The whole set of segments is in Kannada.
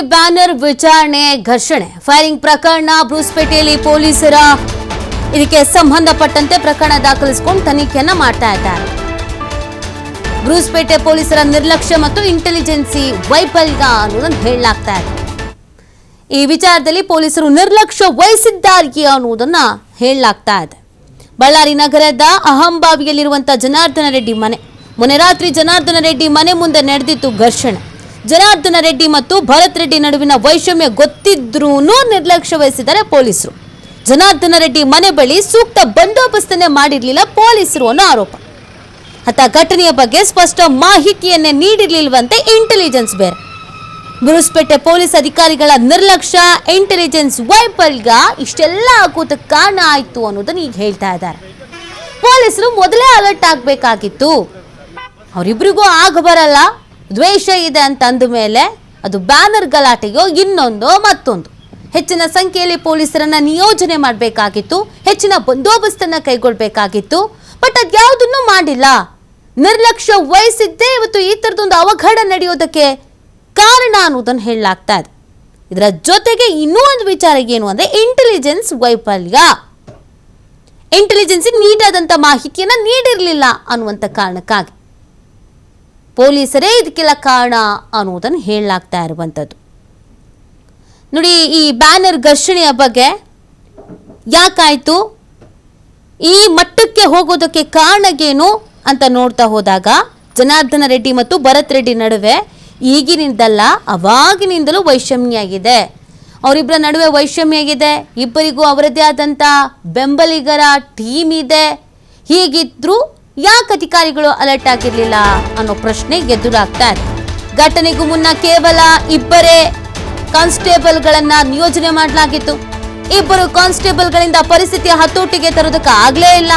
ಬ್ಯಾನರ್ ವಿಚಾರಣೆ ಘರ್ಷಣೆ. ಫೈರಿಂಗ್ ಪ್ರಕರಣ ಬ್ರೂಸ್ಪೇಟೆಯಲ್ಲಿ ಪೊಲೀಸರ ಇದಕ್ಕೆ ಸಂಬಂಧಪಟ್ಟಂತೆ ಪ್ರಕರಣ ದಾಖಲಿಸಿಕೊಂಡು ತನಿಖೆಯನ್ನ ಮಾಡ್ತಾ ಇದ್ದಾರೆ. ಬ್ರೂಸ್ಪೇಟೆ ಪೊಲೀಸರ ನಿರ್ಲಕ್ಷ್ಯ ಮತ್ತು ಇಂಟೆಲಿಜೆನ್ಸಿ ವೈಫಲ್ಯ ಅನ್ನೋದನ್ನು ಹೇಳಲಾಗ್ತಾ ಇದೆ. ಈ ವಿಚಾರದಲ್ಲಿ ಪೊಲೀಸರು ನಿರ್ಲಕ್ಷ್ಯ ವಹಿಸಿದ್ದಾರೆಯೇ ಅನ್ನೋದನ್ನ ಹೇಳಲಾಗ್ತಾ ಇದೆ. ಬಳ್ಳಾರಿ ನಗರದ ಅಹಂಬಾವಿಯಲ್ಲಿರುವಂತಹ ಜನಾರ್ದನ ರೆಡ್ಡಿ ಮನೆ. ಮೊನ್ನೆ ರಾತ್ರಿ ಜನಾರ್ದನ ರೆಡ್ಡಿ ಮನೆ ಮುಂದೆ ನಡೆದಿತ್ತು ಘರ್ಷಣೆ. ಜನಾರ್ದನ ರೆಡ್ಡಿ ಮತ್ತು ಭರತ್ ರೆಡ್ಡಿ ನಡುವಿನ ವೈಷಮ್ಯ ಗೊತ್ತಿದ್ರೂ ನಿರ್ಲಕ್ಷ್ಯ ವಹಿಸಿದ್ದಾರೆ ಪೊಲೀಸರು. ಜನಾರ್ದನ ರೆಡ್ಡಿ ಮನೆ ಬಳಿ ಸೂಕ್ತ ಬಂದೋಬಸ್ತನ್ನೇ ಮಾಡಿರಲಿಲ್ಲ ಪೊಲೀಸರು ಅನ್ನೋ ಆರೋಪ. ಆತ ಘಟನೆಯ ಬಗ್ಗೆ ಸ್ಪಷ್ಟ ಮಾಹಿತಿಯನ್ನೇ ನೀಡಿರಲಿಲ್ಲವಂತೆ ಇಂಟೆಲಿಜೆನ್ಸ್ ಬೇರೆ. ಬುರುಸ್ಪೇಟೆ ಪೊಲೀಸ್ ಅಧಿಕಾರಿಗಳ ನಿರ್ಲಕ್ಷ್ಯ ಇಂಟೆಲಿಜೆನ್ಸ್ ವೈಫಲ್ಯ ಇಷ್ಟೆಲ್ಲ ಆಗೋದಕ್ಕೆ ಕಾರಣ ಆಯ್ತು ಅನ್ನೋದನ್ನ ಈಗ ಹೇಳ್ತಾ ಇದ್ದಾರೆ. ಪೊಲೀಸರು ಮೊದಲೇ ಅಲರ್ಟ್ ಆಗಬೇಕಾಗಿತ್ತು. ಅವರಿಬ್ಬರಿಗೂ ಆಗ ಬರಲ್ಲ. ದ್ವೇಷ ಇದೆ ಅಂತ ಅಂದ ಮೇಲೆ ಅದು ಬ್ಯಾನರ್ ಗಲಾಟೆಯೋ ಇನ್ನೊಂದೋ ಮತ್ತೊಂದು. ಹೆಚ್ಚಿನ ಸಂಖ್ಯೆಯಲ್ಲಿ ಪೊಲೀಸರನ್ನ ನಿಯೋಜನೆ ಮಾಡಬೇಕಾಗಿತ್ತು, ಹೆಚ್ಚಿನ ಬಂದೋಬಸ್ತನ್ನ ಕೈಗೊಳ್ಬೇಕಾಗಿತ್ತು, ಬಟ್ ಅದ್ಯಾವುದನ್ನು ಮಾಡಿಲ್ಲ. ನಿರ್ಲಕ್ಷ್ಯ ವಹಿಸಿದ್ದೇ ಇವತ್ತು ಈ ಥರದೊಂದು ಅವಘಡ ನಡೆಯೋದಕ್ಕೆ ಕಾರಣ ಅನ್ನೋದನ್ನು ಹೇಳಲಾಗ್ತಾ ಇದೆ. ಇದರ ಜೊತೆಗೆ ಇನ್ನೂ ಒಂದು ವಿಚಾರ ಏನು ಅಂದ್ರೆ ಇಂಟೆಲಿಜೆನ್ಸ್ ವೈಫಲ್ಯ. ಇಂಟೆಲಿಜೆನ್ಸ್ ನೀಡಾದಂಥ ಮಾಹಿತಿಯನ್ನ ನೀಡಿರಲಿಲ್ಲ ಅನ್ನುವಂಥ ಕಾರಣಕ್ಕಾಗಿ. ಪೊಲೀಸರೇ ಇದಕ್ಕೆಲ್ಲ ಕಾರಣ ಅನ್ನೋದನ್ನು ಹೇಳಲಾಗ್ತಾ ಇರುವಂಥದ್ದು. ನೋಡಿ, ಈ ಬ್ಯಾನರ್ ಘರ್ಷಣೆಯ ಬಗ್ಗೆ ಯಾಕಾಯಿತು? ಈ ಮಟ್ಟಕ್ಕೆ ಹೋಗೋದಕ್ಕೆ ಕಾರಣಗೇನು ಅಂತ ನೋಡ್ತಾ ಹೋದಾಗ ಜನಾರ್ದನ ರೆಡ್ಡಿ ಮತ್ತು ಭರತ್ ರೆಡ್ಡಿ ನಡುವೆ ಈಗಿನಿಂದಲ್ಲ, ಅವಾಗಿನಿಂದಲೂ ವೈಷಮ್ಯ ಆಗಿದೆ ಅವರಿಬ್ಬರ ನಡುವೆ ವೈಷಮ್ಯ ಆಗಿದೆ ಇಬ್ಬರಿಗೂ ಅವರದೇ ಆದಂಥ ಬೆಂಬಲಿಗರ ಟೀಮ್ ಇದೆ. ಹೀಗಿದ್ರೂ ಯಾಕೆ ಅಧಿಕಾರಿಗಳು ಅಲರ್ಟ್ ಆಗಿರಲಿಲ್ಲ ಅನ್ನೋ ಪ್ರಶ್ನೆ ಎದುರಾಗ್ತಾ ಇದೆ. ಘಟನೆಗೂ ಮುನ್ನ ಕೇವಲ ಇಬ್ಬರೇ ಕಾನ್ಸ್ಟೇಬಲ್ಗಳನ್ನ ನಿಯೋಜನೆ ಮಾಡಲಾಗಿತ್ತು. ಇಬ್ಬರು ಕಾನ್ಸ್ಟೇಬಲ್ಗಳಿಂದ ಪರಿಸ್ಥಿತಿ ಹತೋಟಿಗೆ ತರೋದಕ್ಕೆ ಆಗ್ಲೇ ಇಲ್ಲ.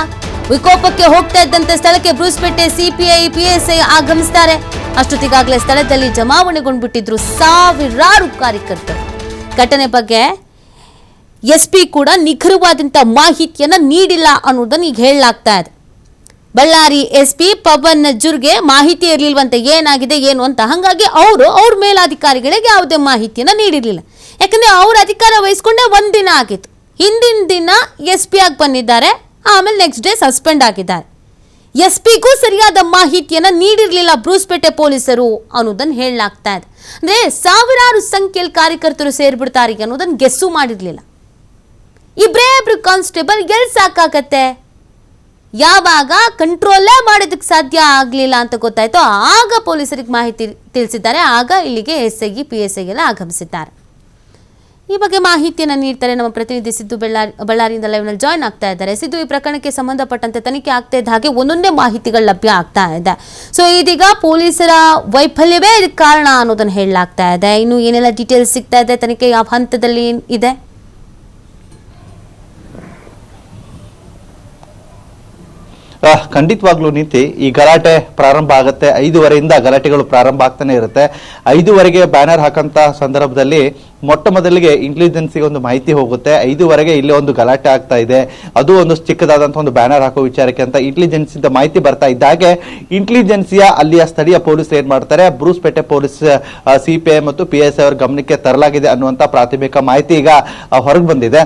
ವಿಕೋಪಕ್ಕೆ ಹೋಗ್ತಾ ಇದ್ದಂತೆ ಸ್ಥಳಕ್ಕೆ ಬ್ರೂಸ್ಪೇಟೆ ಸಿಪಿಐ, ಪಿಎಸ್ಐ ಆಗಮಿಸ್ತಾರೆ. ಅಷ್ಟೊತ್ತಿಗಾಗಲೇ ಸ್ಥಳದಲ್ಲಿ ಜಮಾವಣೆಗೊಂಡ್ಬಿಟ್ಟಿದ್ರು ಸಾವಿರಾರು ಕಾರ್ಯಕರ್ತರು. ಘಟನೆ ಬಗ್ಗೆ ಎಸ್ ಪಿ ಕೂಡ ನಿಖರವಾದಂಥ ಮಾಹಿತಿಯನ್ನ ನೀಡಿಲ್ಲ ಅನ್ನೋದನ್ನ ಈಗ ಹೇಳಲಾಗ್ತಾ ಇದೆ. ಬಳ್ಳಾರಿ ಎಸ್ ಪಿ ಪವನ್ ಜುರ್ಗೆ ಮಾಹಿತಿ ಇರಲಿಲ್ವಂತೆ ಏನಾಗಿದೆ, ಏನು ಅಂತ ಹಾಗಾಗಿ ಅವರು ಅವ್ರ ಮೇಲಾಧಿಕಾರಿಗಳಿಗೆ ಯಾವುದೇ ಮಾಹಿತಿಯನ್ನು ನೀಡಿರಲಿಲ್ಲ. ಯಾಕಂದ್ರೆ ಅವ್ರ ಅಧಿಕಾರ ವಹಿಸ್ಕೊಂಡೇ ಒಂದಿನ ಆಗಿತ್ತು. ಹಿಂದಿನ ದಿನ ಎಸ್ ಪಿ ಆಗಿ ಬಂದಿದ್ದಾರೆ, ಆಮೇಲೆ ನೆಕ್ಸ್ಟ್ ಡೇ ಸಸ್ಪೆಂಡ್ ಆಗಿದ್ದಾರೆ. ಎಸ್ ಪಿಗೂ ಸರಿಯಾದ ಮಾಹಿತಿಯನ್ನು ನೀಡಿರಲಿಲ್ಲ ಬ್ರೂಸ್ಪೇಟೆ ಪೊಲೀಸರು ಅನ್ನೋದನ್ನು ಹೇಳಲಾಗ್ತಾ ಇದೆ. ಅಂದ್ರೆ ಸಾವಿರಾರು ಸಂಖ್ಯೆಯಲ್ಲಿ ಕಾರ್ಯಕರ್ತರು ಸೇರ್ಬಿಡ್ತಾರೆ ಅನ್ನೋದನ್ನು ಗೆಸ್ಸು ಮಾಡಿರಲಿಲ್ಲ. ಇಬ್ಬರೇ ಇಬ್ರು ಕಾನ್ಸ್ಟೇಬಲ್ ಎಲ್ಲಿ ಸಾಕಾಗತ್ತೆ. ಯಾವಾಗ ಕಂಟ್ರೋಲೇ ಮಾಡೋದಕ್ಕೆ ಸಾಧ್ಯ ಆಗಲಿಲ್ಲ ಅಂತ ಗೊತ್ತಾಯಿತು. ಆಗ ಪೊಲೀಸರಿಗೆ ಮಾಹಿತಿ ತಿಳಿಸಿದ್ದಾರೆ. ಆಗ ಇಲ್ಲಿಗೆ S I P S I ಎಲ್ಲ ಆಗಮಿಸಿದ್ದಾರೆ. ಈ ಬಗ್ಗೆ ಮಾಹಿತಿಯನ್ನು ನೀಡ್ತಾರೆ ನಮ್ಮ ಪ್ರತಿನಿಧಿ ಸಿದ್ದು ಬಳ್ಳಾರಿ, ಬಳ್ಳಾರಿಯಿಂದ ಲೈವ್ನಲ್ಲಿ ಜಾಯ್ನ್ ಆಗ್ತಾ ಇದ್ದಾರೆ. ಸಿದ್ದು, ಈ ಪ್ರಕರಣಕ್ಕೆ ಸಂಬಂಧಪಟ್ಟಂತೆ ತನಿಖೆ ಆಗ್ತಾ ಇದ್ದ ಹಾಗೆ ಒಂದೊಂದೇ ಮಾಹಿತಿಗಳು ಲಭ್ಯ ಆಗ್ತಾ ಇದೆ. ಸೊ ಇದೀಗ ಪೊಲೀಸರ ವೈಫಲ್ಯವೇ ಇದಕ್ಕೆ ಕಾರಣ ಅನ್ನೋದನ್ನು ಹೇಳಲಾಗ್ತಾ ಇದೆ. ಇನ್ನು ಏನೆಲ್ಲ ಡೀಟೇಲ್ಸ್ ಸಿಗ್ತಾ ಇದೆ? ತನಿಖೆ ಯಾವ ಹಂತದಲ್ಲಿ ಇದೆ? ಖಂಡಿತವಾಗ್ಲೂ ನೀತಿ. ಈ ಗಲಾಟೆ ಪ್ರಾರಂಭ ಆಗುತ್ತೆ. ಐದುವರೆಯಿಂದ ಗಲಾಟೆಗಳು ಪ್ರಾರಂಭ ಆಗ್ತಾನೆ ಇರುತ್ತೆ. ಐದುವರೆಗೆ ಬ್ಯಾನರ್ ಹಾಕಂತ ಸಂದರ್ಭದಲ್ಲಿ ಮೊಟ್ಟ ಮೊದಲಿಗೆ ಇಂಟೆಲಿಜೆನ್ಸಿಗೆ ಒಂದು ಮಾಹಿತಿ ಹೋಗುತ್ತೆ. ಐದುವರೆಗೆ ಇಲ್ಲಿ ಒಂದು ಗಲಾಟೆ ಆಗ್ತಾ ಇದೆ. ಅದು ಒಂದು ಚಿಕ್ಕದಾದಂತಹ ಒಂದು ಬ್ಯಾನರ್ ಹಾಕೋ ವಿಚಾರಕ್ಕೆ ಅಂತ ಇಂಟೆಲಿಜೆನ್ಸ್ ಮಾಹಿತಿ ಬರ್ತಾ ಇದ್ದಾಗೆ ಇಂಟೆಲಿಜೆನ್ಸಿಯ ಅಲ್ಲಿಯ ಸ್ಥಳೀಯ ಪೊಲೀಸ್ ಏನ್ ಮಾಡ್ತಾರೆ? ಬ್ರೂಸ್ಪೇಟೆ ಪೊಲೀಸ್ ಸಿಪಿಐ ಮತ್ತು ಪಿ ಎಸ್ ಅವರ ಗಮನಕ್ಕೆ ತರಲಾಗಿದೆ ಅನ್ನುವಂತ ಪ್ರಾಥಮಿಕ ಮಾಹಿತಿ ಈಗ ಹೊರಗೆ ಬಂದಿದೆ.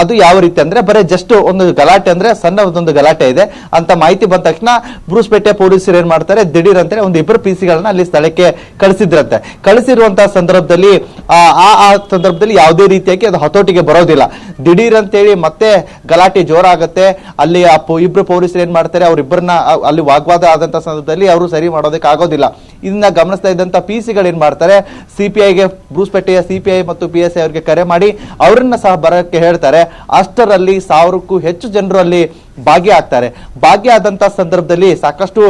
ಅದು ಯಾವ ರೀತಿ ಅಂದ್ರೆ ಬರೀ ಜಸ್ಟ್ ಒಂದು ಗಲಾಟೆ ಅಂದ್ರೆ ಸಣ್ಣ ಒಂದೊಂದು ಗಲಾಟೆ ಇದೆ. ಅಂತ ಮಾಹಿತಿ ಬಂದ ತಕ್ಷಣ ಬ್ರೂಸ್ಪೇಟೆ ಪೊಲೀಸರು ಏನ್ ಮಾಡ್ತಾರೆ? ದಿಢೀರ್ ಅಂತ ಒಂದು ಇಬ್ಬರು ಪಿ ಸಿಗಳನ್ನ ಅಲ್ಲಿ ಸ್ಥಳಕ್ಕೆ ಕಳಿಸಿದ್ರಂತೆ. ಕಳಿಸಿರುವಂತಹ ಸಂದರ್ಭದಲ್ಲಿ, ಆ ಆ ಸಂದರ್ಭದಲ್ಲಿ ಯಾವುದೇ ರೀತಿಯಾಗಿ ಅದು ಹತೋಟಿಗೆ ಬರೋದಿಲ್ಲ. ದಿಢೀರ್ ಅಂತೇಳಿ ಮತ್ತೆ ಗಲಾಟೆ ಜೋರಾಗುತ್ತೆ. ಅಲ್ಲಿ ಆ ಇಬ್ರು ಪೊಲೀಸರು ಏನ್ ಮಾಡ್ತಾರೆ? ಅವರಿಬ್ಬರನ್ನ ಅಲ್ಲಿ ವಾಗ್ವಾದ ಆದಂತ ಸಂದರ್ಭದಲ್ಲಿ ಅವರು ಸರಿ ಮಾಡೋದಕ್ಕೆ ಆಗೋದಿಲ್ಲ. ಇದನ್ನ ಗಮನಿಸ್ತಾ ಇದ್ದಂತ ಪಿ ಸಿಗಳು ಏನ್ ಮಾಡ್ತಾರೆ? ಸಿಪಿಐಗೆ ಬ್ರೂಸ್ಪೇಟೆಯ ಸಿಪಿಐ ಮತ್ತು ಪಿ ಎಸ್ ಐ ಅವರಿಗೆ ಕರೆ ಮಾಡಿ, ಅವರನ್ನ ಸಹ ಬರಕ್ಕೆ ಹೇಳ್ತಾರೆ, ಅಷ್ಟರಲ್ಲಿ ಸಾವಿರಕ್ಕೂ ಹೆಚ್ಚು ಜನರು ಅಲ್ಲಿ ಭಾಗಿಯಾಗ್ತಾರೆ. ಭಾಗಿಯಾದಂಥ ಸಂದರ್ಭದಲ್ಲಿ ಸಾಕಷ್ಟು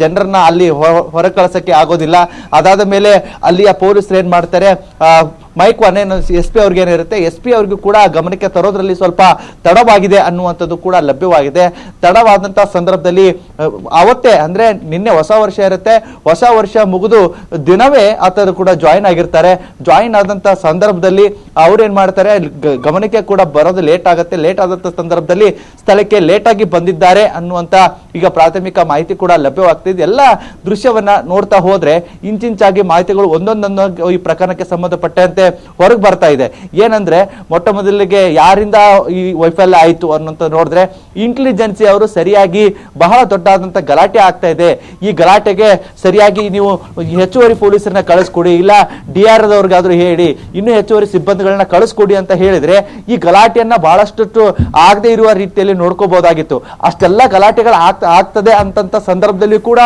ಜನರನ್ನ ಅಲ್ಲಿ ಹೊರ ಕಳಿಸೋಕ್ಕೆ ಆಗೋದಿಲ್ಲ. ಅದಾದ ಮೇಲೆ ಅಲ್ಲಿಯ ಪೊಲೀಸರು ಏನು ಮಾಡ್ತಾರೆ ಮೈಕ್ ಮೈಕ್ ಒನ್ನೇನು ಎಸ್ ಪಿ ಅವ್ರಿಗೆ ಏನಿರುತ್ತೆ, ಎಸ್ ಪಿ ಅವ್ರಿಗೂ ಕೂಡ ಗಮನಕ್ಕೆ ತರೋದ್ರಲ್ಲಿ ಸ್ವಲ್ಪ ತಡವಾಗಿದೆ ಅನ್ನುವಂಥದ್ದು ಕೂಡ ಲಭ್ಯವಾಗಿದೆ. ತಡವಾದಂಥ ಸಂದರ್ಭದಲ್ಲಿ ಆ, ಅವತ್ತೇ ಅಂದ್ರೆ ನಿನ್ನೆ ಹೊಸ ವರ್ಷ ಇರುತ್ತೆ. ಹೊಸ ವರ್ಷ ಮುಗಿದು ದಿನವೇ ಆತರು ಕೂಡ ಜಾಯಿನ್ ಆಗಿರ್ತಾರೆ. ಜಾಯಿನ್ ಆದಂತ ಸಂದರ್ಭದಲ್ಲಿ ಅವ್ರೇನ್ ಮಾಡ್ತಾರೆ ಗಮನಕ್ಕೆ ಕೂಡ ಬರೋದು ಲೇಟ್ ಆಗುತ್ತೆ. ಲೇಟ್ ಆದಂತ ಸಂದರ್ಭದಲ್ಲಿ ಸ್ಥಳಕ್ಕೆ ಲೇಟ್ ಆಗಿ ಬಂದಿದ್ದಾರೆ ಅನ್ನುವಂತ ಈಗ ಪ್ರಾಥಮಿಕ ಮಾಹಿತಿ ಕೂಡ ಲಭ್ಯವಾಗ್ತಿದೆ. ಎಲ್ಲ ದೃಶ್ಯವನ್ನ ನೋಡ್ತಾ ಹೋದ್ರೆ ಇಂಚಿಂಚಾಗಿ ಮಾಹಿತಿಗಳು ಒಂದೊಂದೊಂದು ಈ ಪ್ರಕರಣಕ್ಕೆ ಸಂಬಂಧಪಟ್ಟಂತೆ ಹೊರಗೆ ಬರ್ತಾ ಇದೆ. ಏನಂದ್ರೆ ಮೊಟ್ಟ ಮೊದಲಿಗೆ ಯಾರಿಂದ ಈ ವೈಫಲ್ಯ ಆಯಿತು ಅನ್ನುವಂಥ ನೋಡಿದ್ರೆ ಇಂಟೆಲಿಜೆನ್ಸಿ ಅವರು ಸರಿಯಾಗಿ ಬಹಳ ದೊಡ್ಡಾದಂತ ಗಲಾಟೆ ಆಗ್ತಾ ಇದೆ. ಈ ಗಲಾಟೆಗೆ ಸರಿಯಾಗಿ ನೀವು ಹೆಚ್ಚುವರಿ ಪೊಲೀಸರನ್ನ ಕಳಿಸ್ಕೊಡಿ, ಇಲ್ಲ ಡಿ ಆರ್ ದವ್ರಿಗಾದ್ರೂ ಹೇಳಿ, ಇನ್ನೂ ಹೆಚ್ಚುವರಿ ಸಿಬ್ಬಂದಿಗಳನ್ನ ಕಳಿಸ್ಕೊಡಿ ಅಂತ ಹೇಳಿದ್ರೆ ಈ ಗಲಾಟೆಯನ್ನ ಬಹಳಷ್ಟು ಆಗದೆ ಇರುವ ರೀತಿಯಲ್ಲಿ ನೋಡ್ಕೋಬಹುದಾಗಿತ್ತು ಅಷ್ಟೆಲ್ಲ ಗಲಾಟೆಗಳು ಆಗ್ತಾ ಆಗ್ತದೆ ಅಂತಂತ ಸಂದರ್ಭದಲ್ಲಿ ಕೂಡ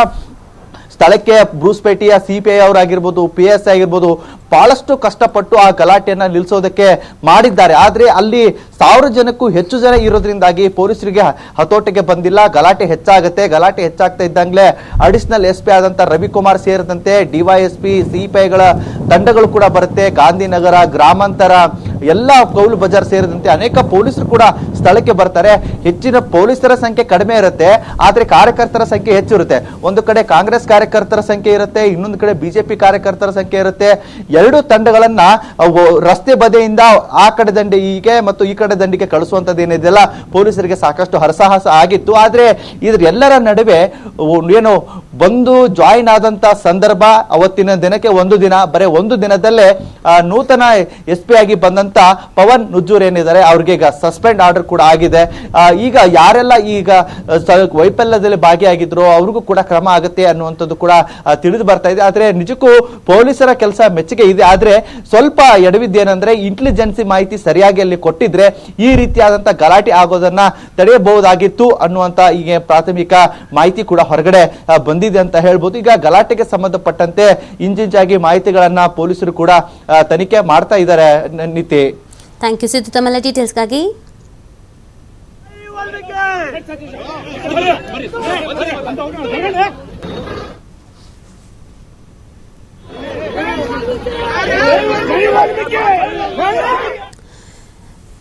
ಸ್ಥಳಕ್ಕೆ ಬ್ರೂಸ್ಪೇಟೆಯ ಸಿ ಪಿ ಐ ಅವರಾಗಿರ್ಬೋದು, ಪಿ ಎಸ್ ಆಗಿರ್ಬೋದು ಬಹಳಷ್ಟು ಕಷ್ಟಪಟ್ಟು ಆ ಗಲಾಟೆಯನ್ನ ನಿಲ್ಲಿಸೋದಕ್ಕೆ ಮಾಡಿದ್ದಾರೆ. ಆದ್ರೆ ಅಲ್ಲಿ ಸಾವಿರ ಜನಕ್ಕೂ ಹೆಚ್ಚು ಜನ ಇರೋದ್ರಿಂದಾಗಿ ಪೊಲೀಸರಿಗೆ ಹತೋಟಿಗೆ ಬಂದಿಲ್ಲ. ಗಲಾಟೆ ಹೆಚ್ಚಾಗುತ್ತೆ. ಗಲಾಟೆ ಹೆಚ್ಚಾಗ್ತಾ ಇದ್ದಂಗ್ಲೆ ಅಡಿಷನಲ್ ಎಸ್ ಪಿ ಆದಂತ ರವಿಕುಮಾರ್ ಸೇರಿದಂತೆ ಡಿವೈಎಸ್ಪಿ, ಸಿಪಿಐಗಳ ತಂಡಗಳು ಕೂಡ ಬರುತ್ತೆ. ಗಾಂಧಿನಗರ, ಗ್ರಾಮಾಂತರ, ಎಲ್ಲ ಕೌಲು ಬಜಾರ್ ಸೇರಿದಂತೆ ಅನೇಕ ಪೊಲೀಸರು ಕೂಡ ಸ್ಥಳಕ್ಕೆ ಬರ್ತಾರೆ. ಹೆಚ್ಚಿನ ಪೊಲೀಸರ ಸಂಖ್ಯೆ ಕಡಿಮೆ ಇರುತ್ತೆ. ಆದ್ರೆ ಕಾರ್ಯಕರ್ತರ ಸಂಖ್ಯೆ ಹೆಚ್ಚಿರುತ್ತೆ ಒಂದು ಕಡೆ ಕಾಂಗ್ರೆಸ್ ಕಾರ್ಯಕರ್ತರ ಸಂಖ್ಯೆ ಇರುತ್ತೆ. ಇನ್ನೊಂದು ಕಡೆ ಬಿಜೆಪಿ ಕಾರ್ಯಕರ್ತರ ಸಂಖ್ಯೆ ಇರುತ್ತೆ. ಎರಡು ತಂಡಗಳನ್ನ ರಸ್ತೆ ಬದಿಯಿಂದ ಆ ಕಡೆ ದಂಡಿಗೆ ಮತ್ತು ಈ ಕಡೆ ದಂಡಿಗೆ ಕಳಿಸುವಂತದ್ದು ಏನಿದೆಯಲ್ಲ ಪೊಲೀಸರಿಗೆ ಸಾಕಷ್ಟು ಹರಸಾಹಸ ಆಗಿತ್ತು. ಆದ್ರೆ ಇದ್ರ ಎಲ್ಲರ ನಡುವೆ ಏನು ಬಂದು ಜಾಯಿನ್ ಆದಂತ ಸಂದರ್ಭ ಅವತ್ತಿನ ದಿನಕ್ಕೆ ಒಂದು ದಿನ, ಬರೀ ಒಂದು ದಿನದಲ್ಲೇ ನೂತನ ಎಸ್ ಪಿ ಆಗಿ ಬಂದಂತ ಪವನ್ ನುಜ್ಜೂರ್ ಏನಿದ್ದಾರೆ, ಅವ್ರಿಗೆ ಈಗ ಸಸ್ಪೆಂಡ್ ಆರ್ಡರ್ ಕೂಡ ಆಗಿದೆ. ಈಗ ಯಾರೆಲ್ಲ ಈಗ ವೈಫಲ್ಯದಲ್ಲಿ ಭಾಗಿಯಾಗಿದ್ರು ಅವ್ರಿಗೂ ಕೂಡ ಕ್ರಮ ಆಗುತ್ತೆ ಅನ್ನುವಂಥದ್ದು ಕೂಡ ತಿಳಿದು ಬರ್ತಾ ಇದೆ. ಆದ್ರೆ ನಿಜಕ್ಕೂ ಪೊಲೀಸರ ಕೆಲಸ ಮೆಚ್ಚುಗೆ ಇದೆ. ಆದ್ರೆ ಸ್ವಲ್ಪ ಎಡವಿದ್ದೇನೆಂದ್ರೆ ಇಂಟೆಲಿಜೆನ್ಸಿ ಮಾಹಿತಿ ಸರಿಯಾಗಿ ಅಲ್ಲಿ ಕೊಟ್ಟಿದ್ರೆ ಈ ರೀತಿಯಾದಂತ ಗಲಾಟೆ ಆಗೋದನ್ನ ತಡೆಯಬಹುದಾಗಿತ್ತು ಅನ್ನುವಂತ ಈಗ ಪ್ರಾಥಮಿಕ ಮಾಹಿತಿ ಕೂಡ ಹೊರಗಡೆ ಬಂದಿದೆ ಅಂತ ಹೇಳ್ಬೋದು. ಈಗ ಗಲಾಟೆಗೆ ಸಂಬಂಧಪಟ್ಟಂತೆ ಇಂಜಿಂಜಾಗಿ ಮಾಹಿತಿಗಳನ್ನ ಪೊಲೀಸರು ಕೂಡ ತನಿಖೆ ಮಾಡ್ತಾ ಇದ್ದಾರೆ ನಿತಿ. ಥ್ಯಾಂಕ್ ಯು ಸಿದ್ದು ತಮ್ಮೆಲ್ಲ ಡೀಟೇಲ್ಸ್ಗಾಗಿ Hallelujah!